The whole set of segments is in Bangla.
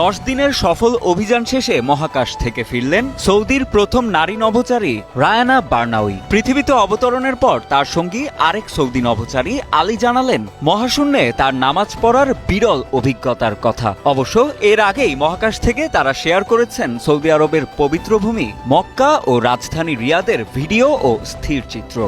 দশ দিনের সফল অভিযান শেষে মহাকাশ থেকে ফিরলেন সৌদির প্রথম নারী নভোচারী রায়ানা বার্নাউই পৃথিবীতে অবতরণের পর তার সঙ্গী আরেক সৌদি নভোচারী আলী জানালেন, মহাশূন্যে তার নামাজ পড়ার বিরল অভিজ্ঞতার কথা। অবশ্য এর আগেই মহাকাশ থেকে তারা শেয়ার করেছেন সৌদি আরবের পবিত্র ভূমি মক্কা ও রাজধানী রিয়াদের ভিডিও ও স্থির চিত্র।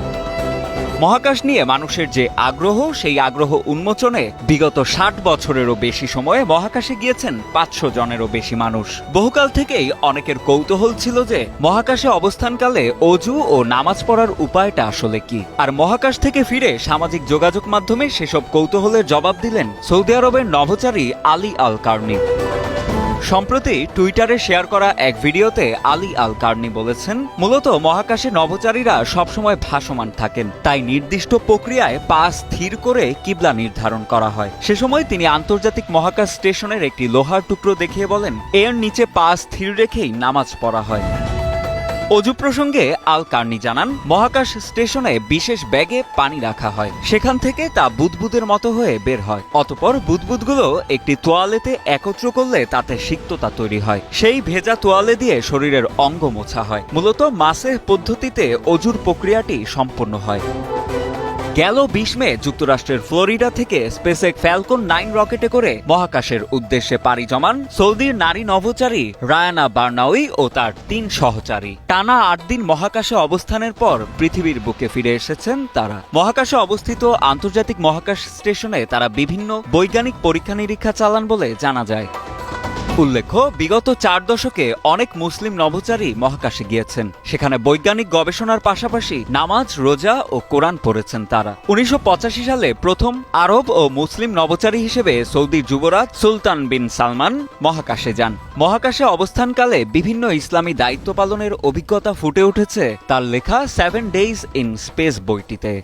মহাকাশ নিয়ে মানুষের যে আগ্রহ, সেই আগ্রহ উন্মোচনে বিগত ষাট বছরেরও বেশি সময়ে মহাকাশে গিয়েছেন পাঁচশো জনেরও বেশি মানুষ। বহুকাল থেকেই অনেকের কৌতূহল ছিল যে মহাকাশে অবস্থানকালে অজু ও নামাজ পড়ার উপায়টা আসলে কি? আর মহাকাশ থেকে ফিরে সামাজিক যোগাযোগ মাধ্যমে সেসব কৌতূহলের জবাব দিলেন সৌদি আরবের নভোচারী আলী আল কার্নি সম্প্রতি টুইটারে শেয়ার করা এক ভিডিওতে আলী আল কার্নি বলেছেন, মূলত মহাকাশে নভোচারীরা সবসময় ভাসমান থাকেন, তাই নির্দিষ্ট প্রক্রিয়ায় পা স্থির করে কিবলা নির্ধারণ করা হয়। সে সময় তিনি আন্তর্জাতিক মহাকাশ স্টেশনের একটি লোহার টুকরো দেখিয়ে বলেন, এর নিচে পা স্থির রেখেই নামাজ পড়া হয়। অজু প্রসঙ্গে আল কার্নি জানান, মহাকাশ স্টেশনে বিশেষ ব্যাগে পানি রাখা হয়। সেখান থেকে তা বুদবুদের মতো হয়ে বের হয়। অতপর বুদবুদগুলো একটি তোয়ালেতে একত্র করলে তাতে সিক্ততা তৈরি হয়। সেই ভেজা তোয়ালে দিয়ে শরীরের অঙ্গ মোছা হয়। মূলত মাসের পদ্ধতিতে অজুর প্রক্রিয়াটি সম্পন্ন হয়। গেল বিশ মে যুক্তরাষ্ট্রের ফ্লোরিডা থেকে স্পেসেক ফ্যালকন নাইন রকেটে করে মহাকাশের উদ্দেশ্যে পাড়ি জমান সৌদির নারী নভোচারী রায়ানা বার্নাউই ও তার তিন সহচারী। টানা আট দিন মহাকাশে অবস্থানের পর পৃথিবীর বুকে ফিরে এসেছেন তারা। মহাকাশে অবস্থিত আন্তর্জাতিক মহাকাশ স্টেশনে তারা বিভিন্ন বৈজ্ঞানিক পরীক্ষা নিরীক্ষা চালান বলে জানা যায়। উল্লেখ্য, বিগত চার দশকে অনেক মুসলিম নভোচারী মহাকাশে গিয়েছেন। সেখানে বৈজ্ঞানিক গবেষণার পাশাপাশি নামাজ, রোজা ও কোরআন পড়েছেন তারা। উনিশশো পঁচাশি সালে প্রথম আরব ও মুসলিম নভোচারী হিসেবে সৌদি যুবরাজ সুলতান বিন সালমান মহাকাশে যান। মহাকাশে অবস্থানকালে বিভিন্ন ইসলামী দায়িত্ব পালনের অভিজ্ঞতা ফুটে উঠেছে তার লেখা সেভেন ডেইজ ইন স্পেস বইটিতে।